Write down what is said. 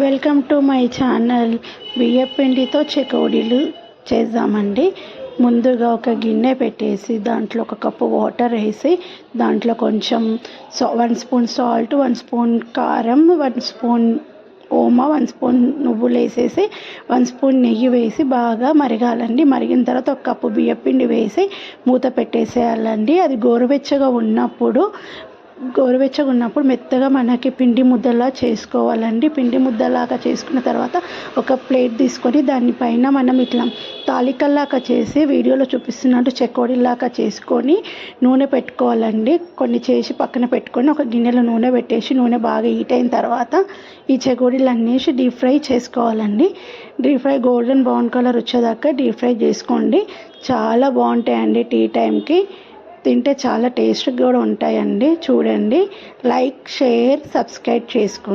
Welcome to my channel బియ్యపిండితో చెకోడీలు చేద్దామండి. ముందుగా ఒక గిన్నె పెట్టేసి దాంట్లో ఒక కప్పు వాటర్ వేసి దాంట్లో కొంచెం సా one spoon salt one spoon కారం వన్ స్పూన్ ఓమా వన్ స్పూన్ నువ్వులు వేసేసి వన్ స్పూన్ నెయ్యి వేసి బాగా మరగాలండి. మరిగిన తర్వాత ఒక కప్పు బియ్యపిండి వేసి మూత పెట్టేసేయాలండి. అది గోరువెచ్చగా ఉన్నప్పుడు గోరువెచ్చగా ఉన్నప్పుడు మెత్తగా మనకి పిండి ముద్దలా చేసుకోవాలండి. పిండి ముద్దలాగా చేసుకున్న తర్వాత ఒక ప్లేట్ తీసుకొని దానిపైన మనం ఇట్లా తాలికల్లాగా చేసి వీడియోలో చూపిస్తున్నట్టు చెకోడీలాగా చేసుకొని నూనె పెట్టుకోవాలండి. కొన్ని చేసి పక్కన పెట్టుకొని ఒక గిన్నెలో నూనె పెట్టేసి నూనె బాగా హీట్ అయిన తర్వాత ఈ చెకోడీలు అన్నేసి డీప్ ఫ్రై చేసుకోవాలండి. Deep fry golden brown colour వచ్చేదాకా డీప్ ఫ్రై చేసుకోండి. చాలా బాగుంటాయండి టీ టైంకి. తింటే చాలా టేస్ట్గా కూడా ఉంటాయండి. చూడండి. లైక్ షేర్ సబ్స్క్రైబ్ చేసుకోండి.